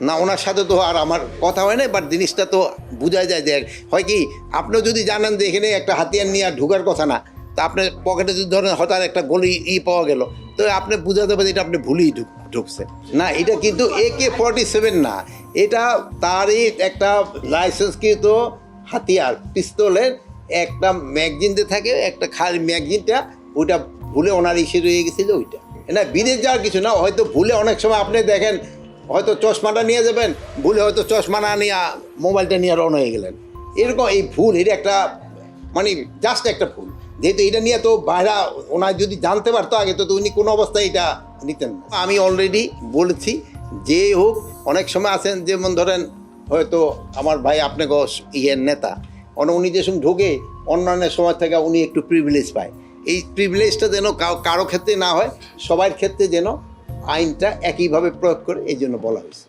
না, ওনার সাথে তো আর আমার কথা হয় না বাট জিনিসটা তো বোঝা যায় যে হয় কি আপনি যদি জানেন যে এখানে একটা হাতিয়ার নিয়ে আর ঢুকার কথা না, তা আপনার পকেটে যদি ধরেন হঠাৎ একটা গলি ই পাওয়া গেল, তো আপনি বুঝাতে পারেন এটা আপনি ভুলেই ঢুক ঢুকছে না, এটা কিন্তু এ কে ফর্টি সেভেন না, এটা তারই একটা লাইসেন্সকৃত হাতিয়ার, পিস্তলের একটা ম্যাগজিন দিয়ে থাকে, একটা খালি ম্যাগজিনটা ওইটা ভুলে ওনার ইসে রয়ে গেছিল ওইটা। না, বিদেশ যাওয়ার কিছু না, হয়তো ভুলে অনেক সময় আপনি দেখেন হয়তো চশমাটা নিয়ে যাবেন, ভুলে হয়তো চশমা না নিয়ে মোবাইলটা নিয়ে রওনা হয়ে গেলেন। এরকম এই ভুল, এটা একটা মানে জাস্ট একটা ভুল। যেহেতু এটা নিয়ে তো বাইরা ওনার যদি জানতে পারতো আগে, তো উনি কোনো অবস্থায় এটা নিতেন আমি অলরেডি বলেছি, যে হোক, অনেক সময় আছেন, যেমন ধরেন হয়তো আমার ভাই আপনাকে ইয়ের নেতা অন উনি যে সময় ঢোকে, অন্যান্য সময় থেকে উনি একটু প্রিভিলেজ পায়। এই প্রিভিলেজটা যেন কারও ক্ষেত্রে না হয়, সবার ক্ষেত্রে যেন আইনটা একইভাবে প্রয়োগ করে এই জন্য বলা হয়েছে।